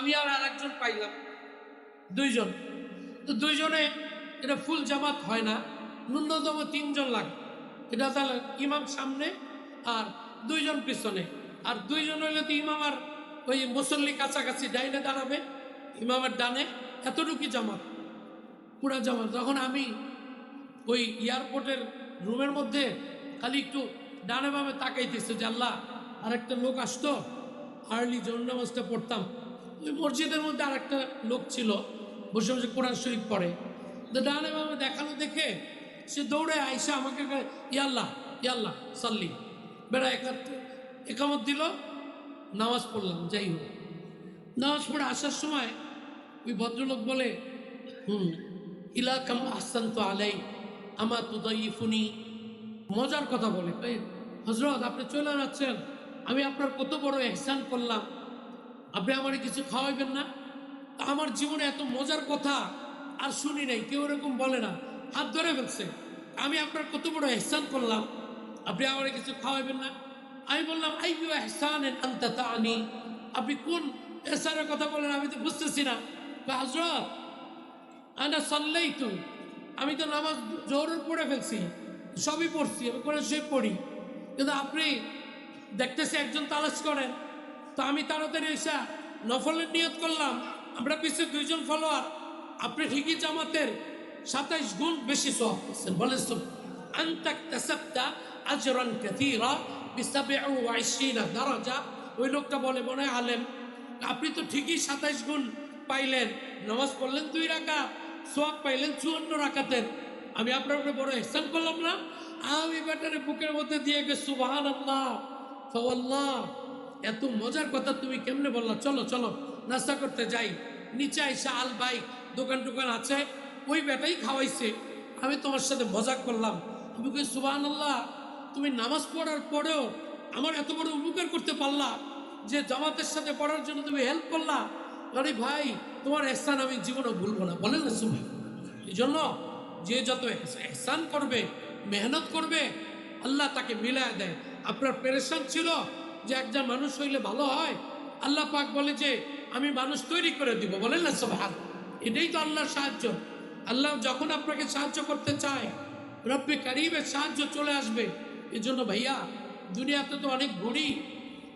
আমি আর আরেকজন পাইলাম। দুইজন। তো দুইজনে এটা ফুল জামাত হয় না, ন্যূনতম তিনজন লাগে। এটা তাহলে ইমাম সামনে আর দুইজন পিছনে। আর দুইজন হইলে তো ইমাম আর ওই মুসল্লি কাছাকাছি ডাইনে দাঁড়াবে, ইমামের ডানে এতটুকু জামাত, পুরা জামাত। তখন আমি ওই এয়ারপোর্টের রুমের মধ্যে খালি একটু ডানে বামে তাকাইতেছে যে আল্লাহ আর একটা লোক আসতো, আর্লি নামাজটা পড়তাম। ওই মসজিদের মধ্যে আর একটা লোক ছিল। বসে বসে কোরআন শরীফ পড়ে। তো ডানে বামে দেখানো দেখে, সে দৌড়ে আইসা আমাকে ইয়াল্লাহ ইয়াল্লাহ সাল্লি। বেড়া একাত একামত দিল, নামাজ পড়লাম, যাই হোক। নামাজ পড়ে আসার সময় ওই ভদ্রলোক বলে, হুম ইলাকাম আহসান তো আলাই, আমা তুদাইফুনি। মজার কথা বলে হজরত আপনি চলে যাচ্ছেন। আমি আপনার কত বড় এহসান করলাম। আপনি আমার কিছু খাওয়াইবেন না? আমার জীবনে এত মজার কথা আর শুনি নাই, কেউ এরকম বলে না। হাত ধরে ফেলছে আমি আপনার কত বড় এহসান করলাম, আপনি আমার কিছু খাওয়াইবেন না? আমি বললাম আই ইউ এহসান আনি আপনি কোন এহসানের কথা বলেন আমি তো বুঝতেছি না। হজরত আনা সাল্লাই তো আমি তো নামাজ জোর পড়ে ফেলছি, সবই পড়ছি, আমি করে সে পড়ি। কিন্তু আপনি দেখতেছি একজন তালাশ করেন তো আমি তাড়াতাড়ি এসা নফলের নিয়ত করলাম। আমরা পিছিয়ে দুইজন ফলোয়ার আপনি ঠিকই জামাতের সাতাইশ গুণ বেশি সব করছেন। বলেন ওই লোকটা বলে, মনে আলেম। আপনি তো ঠিকই সাতাইশ গুণ পাইলেন। নামাজ পড়লেন দুই রাখা সোয়াব পাইলেন চুয়ান্ন রাখাতের আমি আপনার উপরে বড় এহসান করলাম না। আমি ব্যাটারে বুকের মধ্যে দিয়ে গে সুবাহান আল্লাহ ফাওয়াল্লাহ। এত মজার কথা তুমি কেমনে বললা? চলো চলো, নাস্তা করতে যাই। নিচে আইসা আল ভাই দোকান টোকান আছে, ওই বেটাই খাওয়াইছে। আমি তোমার সাথে মজা করলাম। আমি কই সুবাহান আল্লাহ তুমি নামাজ পড়ার পরেও আমার এত বড় উপকার করতে পারলা যে জামাতের সাথে পড়ার জন্য তুমি হেল্প করলা? আরে ভাই, তোমার এহসান আমি জীবনে ভুলবো না। বলেন না সুমি এই জন্য যে যত এহসান করবে, মেহনত করবে, আল্লাহ তাকে মিলায় দেয়। আপনার পেরেশান ছিল যে একজন মানুষ হইলে ভালো হয়? আল্লাহ পাক বলে যে, আমি মানুষ তৈরি করে দিব। বলেন না সব এটাই তো আল্লাহর সাহায্য। আল্লাহ যখন আপনাকে সাহায্য করতে চায়, রব্বে কারিবের সাহায্য চলে আসবে। এই জন্য ভাইয়া, দুনিয়াতে তো অনেক ঘুরি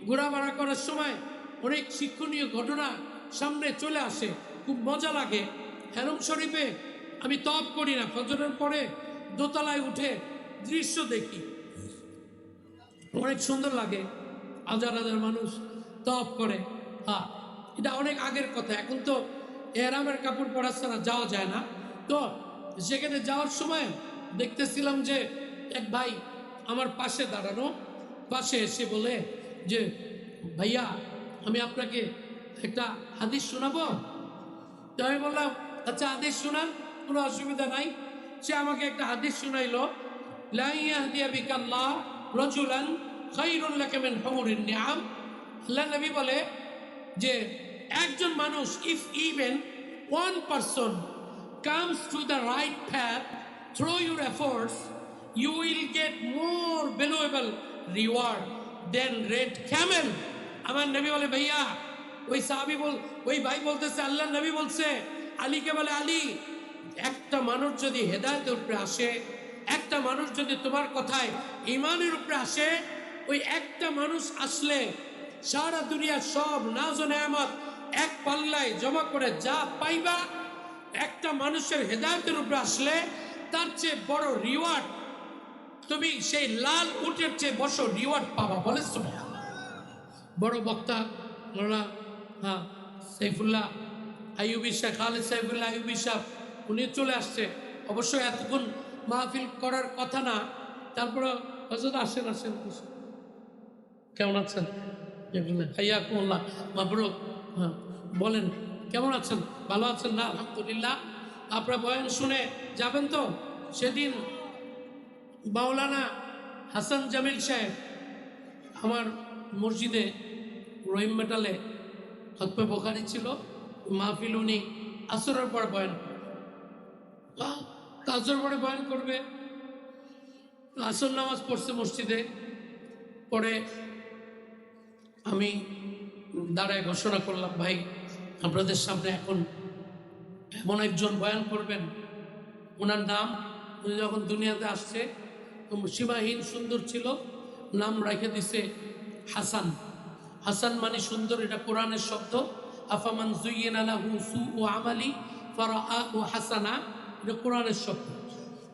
ঘোরাফেরা করার সময় অনেক শিক্ষণীয় ঘটনা সামনে চলে আসে। খুব মজা লাগে। হেরম শরীফে আমি তপ করি না, ফজরের পরে দোতলায় উঠে দৃশ্য দেখি। অনেক সুন্দর লাগে। হাজার হাজার মানুষ তপ করে। হ্যাঁ এটা অনেক আগের কথা। এখন তো এরামের কাপড় পরা ছাড়া যাওয়া যায় না। তো সেখানে যাওয়ার সময় দেখতেছিলাম যে এক ভাই আমার পাশে দাঁড়ানো, পাশে এসে বলে যে, ভাইয়া, আমি আপনাকে একটা হাদিস শোনাবো? তো আমি বললাম আচ্ছা হাদিস শোনান, কোনো অসুবিধা নাই। সে আমাকে একটা হাদিস শোনাইলো লাইয়াহদিয়া বিকাল্লাহ রজুলান খাইরুল লাকা মিন হুমুরিন নিআম আল্লাহ নবী বলে যে একজন মানুষ if even one person comes to the right path through your efforts, you will get more valuable reward than red camel. আমার নবী বলে ভাইয়া ওই সাহাবি বল ওই ভাই বলতেছে আল্লাহ নবী বলছে আলীকে বলে আলী একটা মানুষ যদি হেদায়তের উপরে আসে একটা মানুষ যদি তোমার কথায় ইমানের উপরে আসে ওই একটা মানুষ আসলে সারা দুনিয়ার সব নাজ এক পাল্লায় জমা করে যা পাইবা, একটা মানুষের হেদায়তের উপরে আসলে তার চেয়ে বড় রিওয়ার্ড তুমি সেই লাল উটের চেয়ে বড় রিওয়ার্ড পাবা বলে বড় বক্তা মোলা হ্যাঁ সাইফুল্লাহ আইউবি শাহ খালেদ সাইফুল্লাহ আইউবি শাহ উনি চলে আসছে অবশ্যই এতক্ষণ মাহফিল করার কথা না তারপরে হজরত আসেন আসেন বসুন। কেমন আছেন? হাইয়া কুমল্লা মাবরুক হ্যাঁ বলেন কেমন আছেন? ভালো আছেন না? আলহামদুলিল্লাহ। আপনার বয়ান শুনে যাবেন তো? সেদিন মাওলানা হাসান জামিল সাহেব আমার মসজিদে রহিম মেটালে হতপে বোখারি ছিল মাহফিল উনি আসরের পর বয়ান আসর পরে বয়ান করবে। আসর নামাজ পড়ছে মসজিদে পরে আমি দাঁড়ায় ঘোষণা করলাম, ভাই, আপনাদের সামনে এখন এমন একজন বয়ান করবেন। ওনার নাম, উনি যখন দুনিয়াতে আসছে সীমাহীন সুন্দর ছিল, নাম রেখে দিছে হাসান। হাসান মানে সুন্দর, এটা কোরআনের শব্দ। আফামান জুইয়েন আলাহু সু ও আমালি ফারা ও হাসানা, এটা কোরআনের শব্দ।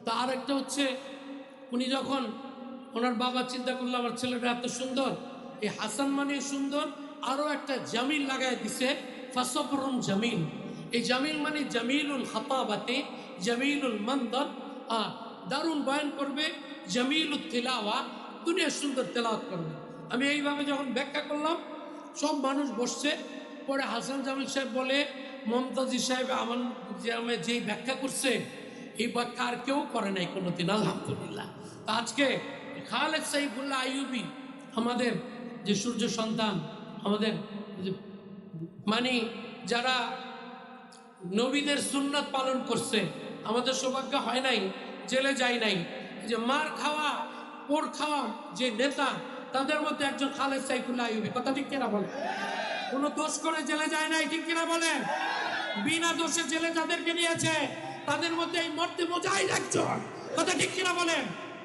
তা আর একটা হচ্ছে, উনি যখন ওনার বাবা চিন্তা করল, আমার ছেলেটা এত সুন্দর এই হাসান মানে সুন্দর আরও একটা জামিল লাগাই দিছে ফাসফরুন জামিল। এই জামিল মানে জামিলুল হাতাবাতে জামিলুল মন্দর দারুণ বয়ান করবে জামিলুল তেলাওয়া, দুনিয়ার সুন্দর তেলাওয়াত করবে। আমি এইভাবে যখন ব্যাখ্যা করলাম, সব মানুষ বসছে, পরে হাসান জামিল সাহেব বলে, মমতাজি সাহেব, আমার যে ব্যাখ্যা করছে, এই ব্যাখ্যা আর কেউ করে নাই কোনোদিন, আলহামদুলিল্লাহ। তা আজকে খালেদ সাইফুল্লাহ আইয়ুবি, আমাদের যে সূর্য সন্তান, আমাদের মানে যারা নবীদের সুন্নাত পালন করছে, আমাদের সৌভাগ্য হয় নাই, জেলে যায় নাই। যে মার খাওয়া, পোর খাওয়া যে নেতা, তাদের মধ্যে একজন খালেদ সাইফুল্লাহ আইয়ুবি, কথা ঠিক কিনা বলে কোনো দোষ করে জেলে যায় নাই, ঠিক কিনা বলেন? বিনা দোষে জেলে যাদেরকে নিয়েছে, তাদের মধ্যে এই মর্তে মোজাহিদ একজন, কথা ঠিক কিনা বলেন?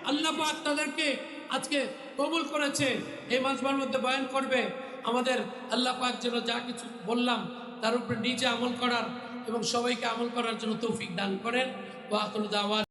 আল্লাহ তাদেরকে আজকে কবুল করেছে, এই মাসবার মধ্যে বয়ান করবে, আমাদের আল্লাহ পাক যেন যা কিছু বললাম, তার উপরে নিজে আমল করার এবং সবাইকে আমল করার জন্য তৌফিক দান করেন। ওয়াকুল দাওয়াত